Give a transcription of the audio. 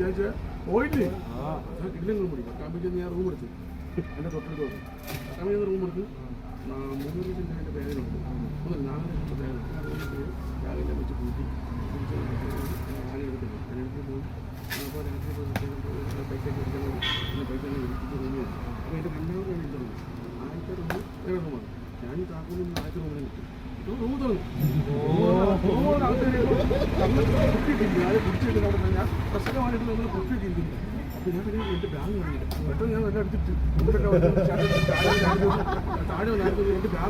ആ പോയില്ലേ ഇല്ലെങ്കിൽ പിടി പട്ടാമ്പി ഞാൻ റൂം എടുത്തു. എന്റെ തൊട്ടടുത്ത് വന്നു. ഞാൻ റൂം എടുത്ത്. മൂന്ന് ദിവസം എന്റെ പേരുണ്ട് ഒന്ന് നാല് ദിവസം രാവിലെ വെച്ച് കൂട്ടി എടുത്തില്ല അതിനടുത്ത് പോയി. അപ്പോൾ രാത്രി പൈസ എടുക്കണം പൈസ എടുത്തിട്ട് റൂമിൽ അപ്പോൾ എന്റെ കണ്ണൂർ ഞാൻ ഇട്ടു ആദ്യത്തെ റൂം വേറെ റൂമാണ് ഞാൻ ഈ താക്കോലും ആദ്യത്തെ റൂമിൽ നിൽക്കും. റൂം തുറന്നു. അത് കുടിച്ചിട്ടില്ല അവിടെ അപ്പോൾ ഞാൻ പിന്നെ എന്റെ ബാഗ് കണ്ടില്ല പെട്ടെന്ന് ഞാൻ എല്ലാം എടുത്തിട്ട് താഴെ താഴെ എന്റെ ബാഗ്